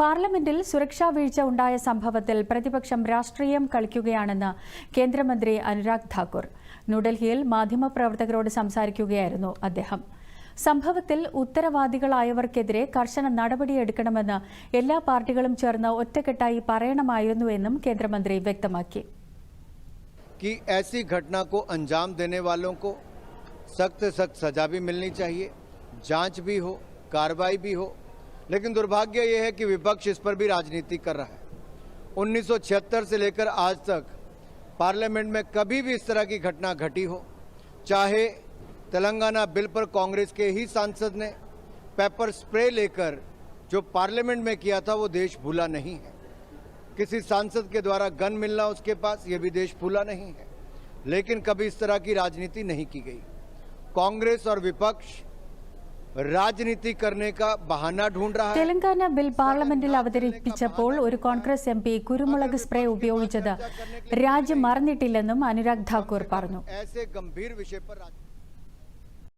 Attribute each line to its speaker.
Speaker 1: പാർലമെന്റിൽ സുരക്ഷാ വീഴ്ച ഉണ്ടായ സംഭവത്തിൽ പ്രതിപക്ഷം രാഷ്ട്രീയം കളിക്കുകയാണെന്ന് കേന്ദ്രമന്ത്രി അനുരാഗ് ഠാക്കൂർ ന്യൂഡൽഹിയിൽ മാധ്യമപ്രവർത്തകരോട് സംസാരിക്കുകയായിരുന്നു അദ്ദേഹം സംഭവത്തിൽ ഉത്തരവാദികളായവർക്കെതിരെ കർശന നടപടിയെടുക്കണമെന്ന് എല്ലാ പാർട്ടികളും ചേർന്ന് ഒറ്റക്കെട്ടായി പറയണമായിരുന്നുവെന്നും കേന്ദ്രമന്ത്രി വ്യക്തമാക്കി
Speaker 2: कि ऐसी घटना को अंजाम देने वालों को सख्त सख्त सजा भी मिलनी चाहिए जांच भी हो कार्रवाई भी हो लेकिन दुर्भाग्य ये है कि विपक्ष इस पर भी राजनीति कर रहा है। 1976 से लेकर आज तक पार्लियामेंट में कभी भी इस तरह की घटना घटी हो, चाहे तेलंगाना बिल पर कांग्रेस के ही सांसद ने पेपर स्प्रे लेकर जो पार्लियामेंट में किया था वो देश भूला नहीं है। किसी सांसद के द्वारा गन मिलना उसके पास, ये भी देश भूला नहीं है। लेकिन कभी इस तरह की राजनीति नहीं की गई। कांग्रेस और विपक्ष രാജനീതി
Speaker 1: തെലങ്കാന ബിൽ പാർലമെന്റിൽ അവതരിപ്പിച്ചപ്പോൾ ഒരു കോൺഗ്രസ് എം പി കുരുമുളക് സ്പ്രേ ഉപയോഗിച്ചത് രാജ്യം മറന്നിട്ടില്ലെന്നും അനുരാഗ് ധാക്കൂർ പറഞ്ഞു.